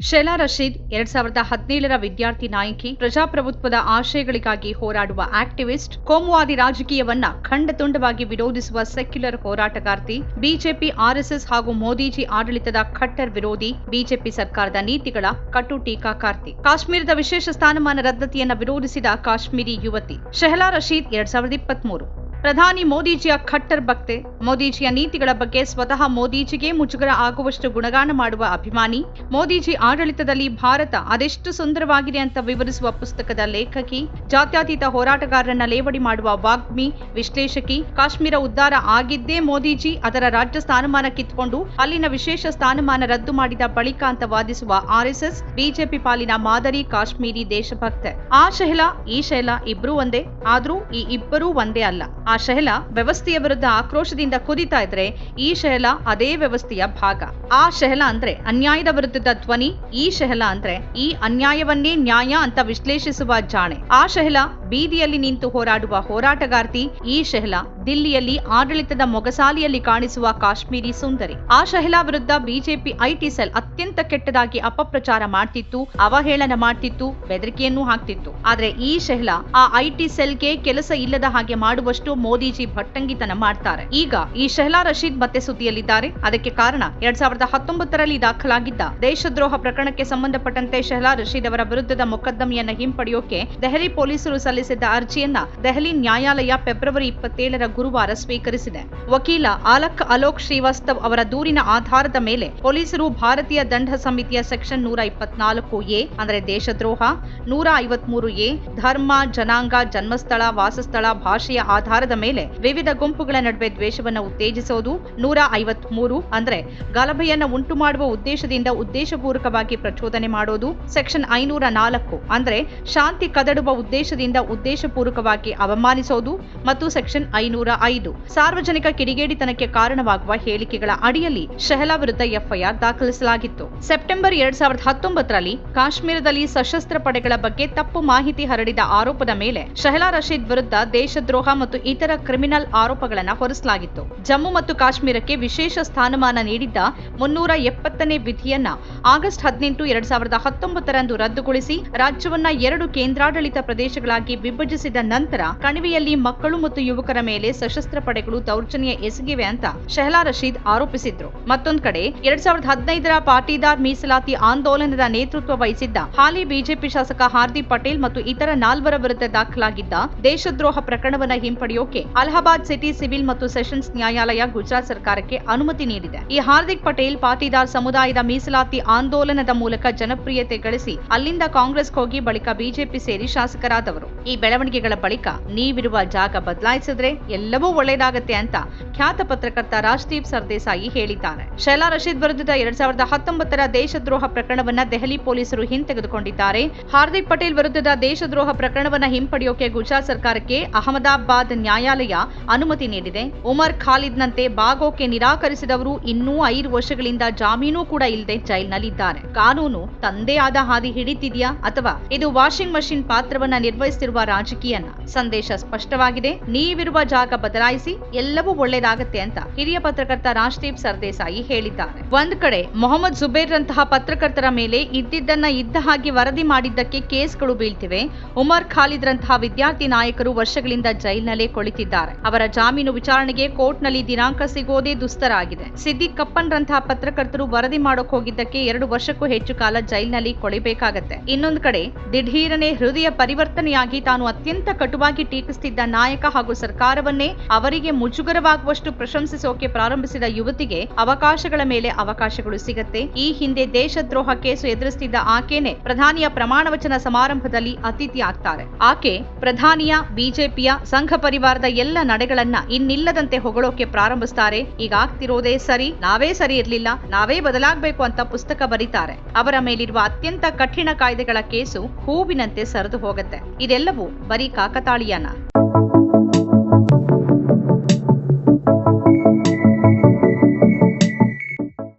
ಶೆಲಾ ರಶೀದ್ ಎರಡ್ ಸಾವಿರದ ಹದಿನೇಳರ ವಿದ್ಯಾರ್ಥಿ ನಾಯಕಿ, ಪ್ರಜಾಪ್ರಭುತ್ವದ ಆಶಯಗಳಿಗಾಗಿ ಹೋರಾಡುವ ಆಕ್ಟಿವಿಸ್ಟ್, ಕೋಮುವಾದಿ ರಾಜಕೀಯವನ್ನ ಖಂಡತುಂಡವಾಗಿ ವಿರೋಧಿಸುವ ಸೆಕ್ಯುಲರ್ ಹೋರಾಟಗಾರ್ತಿ, ಬಿಜೆಪಿ, ಆರ್ಎಸ್ಎಸ್ ಹಾಗೂ ಮೋದಿಜಿ ಆಡಳಿತದ ಖಟ್ಟರ್ ವಿರೋಧಿ, ಬಿಜೆಪಿ ಸರ್ಕಾರದ ನೀತಿಗಳ ಕಟು ಟೀಕಾಕಾರ್ತಿ ಕಾಶ್ಮೀರದ ವಿಶೇಷ ಸ್ಥಾನಮಾನ ರದ್ದತಿಯನ್ನು ವಿರೋಧಿಸಿದ ಕಾಶ್ಮೀರಿ ಯುವತಿ ಶೆಹಲಾ ರಶೀದ್ ಎರಡ್ ಸಾವಿರದ ಇಪ್ಪತ್ಮೂರು. ಪ್ರಧಾನಿ ಮೋದಿಜಿಯ ಖಟ್ಟರ್ ಭಕ್ತೆ, ಮೋದಿಜಿಯ ನೀತಿಗಳ ಬಗ್ಗೆ ಸ್ವತಃ ಮೋದಿಜಿಗೆ ಮುಜುಗರ ಆಗುವಷ್ಟು ಗುಣಗಾನ ಮಾಡುವ ಅಭಿಮಾನಿ, ಮೋದಿಜಿ ಆಡಳಿತದಲ್ಲಿ ಭಾರತ ಅದೆಷ್ಟು ಸುಂದರವಾಗಿದೆ ಅಂತ ವಿವರಿಸುವ ಪುಸ್ತಕದ ಲೇಖಕಿ, ಜಾತ್ಯತೀತ ಹೋರಾಟಗಾರರನ್ನ ಲೇವಡಿ ಮಾಡುವ ವಾಗ್ಮಿ, ವಿಶ್ಲೇಷಕಿ, ಕಾಶ್ಮೀರ ಉದ್ಧಾರ ಆಗಿದ್ದೇ ಮೋದಿಜಿ ಅದರ ರಾಜ್ಯ ಸ್ಥಾನಮಾನ ಕಿತ್ಕೊಂಡು ಅಲ್ಲಿನ ವಿಶೇಷ ಸ್ಥಾನಮಾನ ರದ್ದು ಮಾಡಿದ ಬಳಿಕ ಅಂತ ವಾದಿಸುವ ಆರ್ಎಸ್ಎಸ್, ಬಿಜೆಪಿ ಪಾಲಿನ ಮಾದರಿ ಕಾಶ್ಮೀರಿ ದೇಶಭಕ್ತೆ. ಆ ಶೈಲ ಈ ಶೈಲ ಇಬ್ರು ಒಂದೇ, ಆದ್ರೂ ಈ ಇಬ್ಬರೂ ಒಂದೇ ಅಲ್ಲ. ಆ ಶೆಹಲಾ ವ್ಯವಸ್ಥೆಯ ವಿರುದ್ಧ ಆಕ್ರೋಶದಿಂದ ಕುದಿತಾ ಇದ್ರೆ ಈ ಶೆಹಲ ಅದೇ ವ್ಯವಸ್ಥೆಯ ಭಾಗ. ಆ ಶೆಹಲಾ ಅಂದ್ರೆ ಅನ್ಯಾಯದ ವಿರುದ್ಧದ ಧ್ವನಿ, ಈ ಶೆಹಲ ಅಂದ್ರೆ ಈ ಅನ್ಯಾಯವನ್ನೇ ನ್ಯಾಯ ಅಂತ ವಿಶ್ಲೇಷಿಸುವ ಜಾಣೆ. ಆ ಶೆಹಲಾ ಬೀದಿಯಲ್ಲಿ ನಿಂತು ಹೋರಾಡುವ ಹೋರಾಟಗಾರ್ತಿ, ಈ ಶೆಹಲಾ ದಿಲ್ಲಿಯಲ್ಲಿ ಆಡಳಿತದ ಮೊಗಸಾಲಿಯಲ್ಲಿ ಕಾಣಿಸುವ ಕಾಶ್ಮೀರಿ ಸುಂದರಿ. ಆ ಶೆಹಲಾ ವಿರುದ್ಧ ಬಿಜೆಪಿ ಐಟಿ ಸೆಲ್ ಅತ್ಯಂತ ಕೆಟ್ಟದಾಗಿ ಅಪಪ್ರಚಾರ ಮಾಡ್ತಿತ್ತು, ಅವಹೇಳನ ಮಾಡ್ತಿತ್ತು, ಬೆದರಿಕೆಯನ್ನೂ ಹಾಕ್ತಿತ್ತು. ಆದ್ರೆ ಈ ಶೆಹಲಾ ಆ ಐಟಿ ಸೆಲ್ಗೆ ಕೆಲಸ ಇಲ್ಲದ ಹಾಗೆ ಮಾಡುವಷ್ಟು ಮೋದಿಜಿ ಭಟ್ಟಂಗಿತನ ಮಾಡ್ತಾರೆ. ಈಗ ಈ ಶೆಹಲಾ ರಶೀದ್ ಮತ್ತೆ ಸುದ್ದಿಯಲ್ಲಿದ್ದಾರೆ. ಅದಕ್ಕೆ ಕಾರಣ ಎರಡ್ ಸಾವಿರದ ಹತ್ತೊಂಬತ್ತರಲ್ಲಿ ದಾಖಲಾಗಿದ್ದ ದೇಶದ್ರೋಹ ಪ್ರಕರಣಕ್ಕೆ ಸಂಬಂಧಪಟ್ಟಂತೆ ಶೆಹಲಾ ರಶೀದ್ ಅವರ ವಿರುದ್ಧದ ಮೊಕದ್ದಮೆಯನ್ನ ಹಿಂಪಡೆಯೋಕೆ ದೆಹಲಿ ಪೊಲೀಸರು ಸಲ್ಲಿಸಿದ್ದ ಅರ್ಜಿಯನ್ನ ದೆಹಲಿ ನ್ಯಾಯಾಲಯ ಫೆಬ್ರವರಿ ಇಪ್ಪತ್ತೇಳರ ಗುರುವಾರ ಸ್ವೀಕರಿಸಿದೆ. ವಕೀಲ ಆಲಕ್ ಅಲೋಕ್ ಶ್ರೀವಾಸ್ತವ್ ಅವರ ದೂರಿನ ಆಧಾರದ ಮೇಲೆ ಪೊಲೀಸರು ಭಾರತೀಯ ದಂಡ ಸಮಿತಿಯ ಸೆಕ್ಷನ್ ನೂರ ಇಪ್ಪತ್ನಾಲ್ಕು ಎ, ಅಂದರೆ ದೇಶದ್ರೋಹ, ನೂರ ಐವತ್ಮೂರು ಎ, ಧರ್ಮ, ಜನಾಂಗ, ಜನ್ಮಸ್ಥಳ, ವಾಸಸ್ಥಳ, ಭಾಷೆಯ ಆಧಾರದ ಮೇಲೆ ವಿವಿಧ ಗುಂಪುಗಳ ನಡುವೆ ದ್ವೇಷವನ್ನು ಉತ್ತೇಜಿಸೋದು ನೂರ ಐವತ್ಮೂರು ಅಂದ್ರೆ ಗಲಭೆಯನ್ನು ಉಂಟು ಮಾಡುವ ಉದ್ದೇಶದಿಂದ ಉದ್ದೇಶಪೂರ್ವಕವಾಗಿ ಪ್ರಚೋದನೆ ಮಾಡೋದು ಸೆಕ್ಷನ್ ಐನೂರ ನಾಲ್ಕು ಅಂದ್ರೆ ಶಾಂತಿ ಕದಡುವ ಉದ್ದೇಶದಿಂದ ಉದ್ದೇಶಪೂರ್ವಕವಾಗಿ ಅವಮಾನಿಸೋದು ಮತ್ತು ಸೆಕ್ಷನ್ ಐನೂರ ಐದು ಸಾರ್ವಜನಿಕ ಕಿಡಿಗೇಡಿತನಕ್ಕೆ ಕಾರಣವಾಗುವ ಹೇಳಿಕೆಗಳ ಅಡಿಯಲ್ಲಿ ಶೆಹಲಾ ವಿರುದ್ಧ ಎಫ್ಐಆರ್ ದಾಖಲಿಸಲಾಗಿತ್ತು. ಸೆಪ್ಟೆಂಬರ್ ಎರಡ್ ಸಾವಿರದ ಹತ್ತೊಂಬತ್ತರಲ್ಲಿ ಕಾಶ್ಮೀರದಲ್ಲಿ ಸಶಸ್ತ್ರ ಪಡೆಗಳ ಬಗ್ಗೆ ತಪ್ಪು ಮಾಹಿತಿ ಹರಡಿದ ಆರೋಪದ ಮೇಲೆ ಶೆಹಲಾ ರಶೀದ್ ವಿರುದ್ಧ ದೇಶದ್ರೋಹ ಮತ್ತು ಇತರ ಕ್ರಿಮಿನಲ್ ಆರೋಪಗಳನ್ನು ಹೊರಿಸಲಾಗಿತ್ತು. ಜಮ್ಮು ಮತ್ತು ಕಾಶ್ಮೀರಕ್ಕೆ ವಿಶೇಷ ಸ್ಥಾನಮಾನ ನೀಡಿದ್ದ ಮುನ್ನೂರ ಎಪ್ಪತ್ತನೇ ವಿಧಿಯನ್ನ ಆಗಸ್ಟ್ ಹದಿನೆಂಟು, ಎರಡ್ ಸಾವಿರದ ಹತ್ತೊಂಬತ್ತರಂದು ರದ್ದುಗೊಳಿಸಿ ರಾಜ್ಯವನ್ನ ಎರಡು ಕೇಂದ್ರಾಡಳಿತ ಪ್ರದೇಶಗಳಾಗಿ ವಿಭಜಿಸಿದ ನಂತರ ಕಣಿವೆಯಲ್ಲಿ ಮಕ್ಕಳು ಮತ್ತು ಯುವಕರ ಮೇಲೆ ಸಶಸ್ತ್ರ ಪಡೆಗಳು ದೌರ್ಜನ್ಯ ಎಸಗಿವೆ ಅಂತ ಶೆಹಲಾ ರಶೀದ್ ಆರೋಪಿಸಿದ್ರು. ಮತ್ತೊಂದು ಕಡೆ, ಎರಡ್ ಸಾವಿರದ ಹದಿನೈದರ ಪಾಟೀದಾರ್ ಮೀಸಲಾತಿ ಆಂದೋಲನದ ನೇತೃತ್ವ ವಹಿಸಿದ್ದ ಹಾಲಿ ಬಿಜೆಪಿ ಶಾಸಕ ಹಾರ್ದಿಕ್ ಪಟೇಲ್ ಮತ್ತು ಇತರ ನಾಲ್ವರ ವಿರುದ್ಧ ದಾಖಲಾಗಿದ್ದ ದೇಶದ್ರೋಹ ಪ್ರಕರಣವನ್ನ ಹಿಂಪಡೆಯೋಕೆ ಅಲಹಾಬಾದ್ ಸಿಟಿ ಸಿವಿಲ್ ಮತ್ತು ಸೆಷನ್ಸ್ ನ್ಯಾಯಾಲಯ ಗುಜರಾತ್ ಸರ್ಕಾರಕ್ಕೆ ಅನುಮತಿ ನೀಡಿದೆ. ಈ ಹಾರ್ದಿಕ್ ಪಟೇಲ್ ಪಾಟೀದಾರ್ ಸಮುದಾಯದ ಮೀಸಲಾತಿ ಆಂದೋಲನದ ಮೂಲಕ ಜನಪ್ರಿಯತೆ ಗಳಿಸಿ ಅಲ್ಲಿಂದ ಕಾಂಗ್ರೆಸ್ ಹೋಗಿ ಬಳಿಕ ಬಿಜೆಪಿ ಸೇರಿ ಶಾಸಕರಾದವರು. ಈ ಬೆಳವಣಿಗೆಗಳ ಬಳಿಕ ನೀವಿರುವ ಜಾಗ ಬದಲಾಯಿಸಿದ್ರೆ ಎಲ್ಲವೂ ಒಳ್ಳೆಯದಾಗುತ್ತೆ ಅಂತ ಖ್ಯಾತ ಪತ್ರಕರ್ತ ರಾಜದೀಪ್ ಸರ್ದೇಸಾಯಿ ಹೇಳಿದ್ದಾರೆ. ಶೈಲಾ ರಶೀದ್ ವಿರುದ್ಧದ ಎರಡ್ ಸಾವಿರದ ಹತ್ತೊಂಬತ್ತರ ದೇಶದ್ರೋಹ ಪ್ರಕರಣವನ್ನ ದೆಹಲಿ ಪೊಲೀಸರು ಹಿಂತೆಗೆದುಕೊಂಡಿದ್ದಾರೆ. ಹಾರ್ದಿಕ್ ಪಟೇಲ್ ವಿರುದ್ಧದ ದೇಶದ್ರೋಹ ಪ್ರಕರಣವನ್ನ ಹಿಂಪಡೆಯೋಕೆ ಗುಜರಾತ್ ಸರ್ಕಾರಕ್ಕೆ ಅಹಮದಾಬಾದ್ ನ್ಯಾಯಾಲಯ ಅನುಮತಿ ನೀಡಿದೆ. ಉಮರ್ ಖಾಲಿದ್ನಂತೆ ಬಾಗೋಕೆ ನಿರಾಕರಿಸಿದವರು ಇನ್ನೂ ಐದು ವರ್ಷಗಳಿಂದ ಜಾಮೀನು ಕೂಡ ಇಲ್ಲದೆ ಜೈಲ್ನಲ್ಲಿದ್ದಾರೆ. ಕಾನೂನು ತಂದೆ ಆದ ಹಾದಿ ಹಿಡಿತಿದೆಯಾ ಅಥವಾ ಇದು ವಾಷಿಂಗ್ ಮಷಿನ್ ಪಾತ್ರವನ್ನ ನಿರ್ವಹಿಸುತ್ತಿರುವ ರಾಜಕೀಯನ? ಸಂದೇಶ ಸ್ಪಷ್ಟವಾಗಿದೆ. ನೀವಿರುವ ಜಾಗ ಬದಲಾಯಿಸಿ ಎಲ್ಲವೂ ಒಳ್ಳೆಯದಾಗತ್ತೆ ಅಂತ ಹಿರಿಯ ಪತ್ರಕರ್ತ ರಾಜ್ದೀಪ್ ಸರ್ದೇಸಾಯಿ ಹೇಳಿದ್ದಾರೆ. ಒಂದ್ ಕಡೆ ಮೊಹಮ್ಮದ್ ಜುಬೇರ್ ರಂತಹ ಪತ್ರಕರ್ತರ ಮೇಲೆ ಇದ್ದಿದ್ದನ್ನ ಇದ್ದ ಹಾಗೆ ವರದಿ ಮಾಡಿದ್ದಕ್ಕೆ ಕೇಸ್ಗಳು ಬೀಳ್ತಿವೆ. ಉಮರ್ ಖಾಲಿದ್ರಂತಹ ವಿದ್ಯಾರ್ಥಿ ನಾಯಕರು ವರ್ಷಗಳಿಂದ ಜೈಲ್ನಲ್ಲೇ ಕುಳಿತಿದ್ದಾರೆ ಅವರ ಜಾಮೀನು ವಿಚಾರಣೆಗೆ ಕೋರ್ಟ್ನಲ್ಲಿ ದಿನಾಂಕ ಸಿಗೋದೇ ದುಸ್ತರ ಆಗಿದೆ ಸಿದ್ದಿಕ್ ಕಪ್ಪನ್ರಂತಹ ಪತ್ರಕರ್ತರು ವರದಿ ಮಾಡೋಕ್ ಹೋಗಿದ್ದಕ್ಕೆ ಎರಡು ವರ್ಷಕ್ಕೂ ಹೆಚ್ಚು ಕಾಲ ಜೈಲಿನಲ್ಲಿ ಕೊಳಿಬೇಕಾಗತ್ತೆ. ಇನ್ನೊಂದು ಕಡೆ, ದಿಢೀರನೆ ಹೃದಯ ಪರಿವರ್ತನೆಯಾಗಿ ತಾನು ಅತ್ಯಂತ ಕಟುವಾಗಿ ಟೀಕಿಸುತ್ತಿದ್ದ ನಾಯಕ ಹಾಗೂ ಸರ್ಕಾರವನ್ನೇ ಅವರಿಗೆ ಮುಜುಗರವಾಗುವಷ್ಟು ಪ್ರಶಂಸಿಸೋಕೆ ಪ್ರಾರಂಭಿಸಿದ ಯುವತಿಗೆ ಅವಕಾಶಗಳ ಮೇಲೆ ಅವಕಾಶಗಳು ಸಿಗತ್ತೆ. ಈ ಹಿಂದೆ ದೇಶದ್ರೋಹ ಕೇಸು ಎದುರಿಸುತ್ತಿದ್ದ ಆಕೆನೆ ಪ್ರಧಾನಿಯ ಪ್ರಮಾಣ ವಚನ ಸಮಾರಂಭದಲ್ಲಿ ಅತಿಥಿ ಆಗ್ತಾರೆ ಆಕೆ ಪ್ರಧಾನಿಯ, ಬಿಜೆಪಿಯ, ಸಂಘ ಪರಿವಾರದ ಎಲ್ಲ ನಡೆಗಳನ್ನ ಇನ್ನಿಲ್ಲದಂತೆ ಹೊಗಳೋಕೆ ಪ್ರಾರಂಭಿಸ್ತಾರೆ. ಈಗ ಆಗ್ತಿರೋದೇ ಸರಿ, ನಾವೇ ಸರಿ ಇರ್ಲಿಲ್ಲ, ನಾವೇ ಬದಲಾಗಬೇಕು ಅಂತ ಪುಸ್ತಕ ಬರೀತಾರೆ. ಅವರ ಮೇಲಿರುವ ಅತ್ಯಂತ ಕಠಿಣ ಕಾಯ್ದೆಗಳ ಕೇಸು ಹೂವಿನಂತೆ ಸರಿದು ಹೋಗುತ್ತೆ. ಇದೆಲ್ಲವೂ ಬರೀ ಕಾಕತಾಳೀಯನ?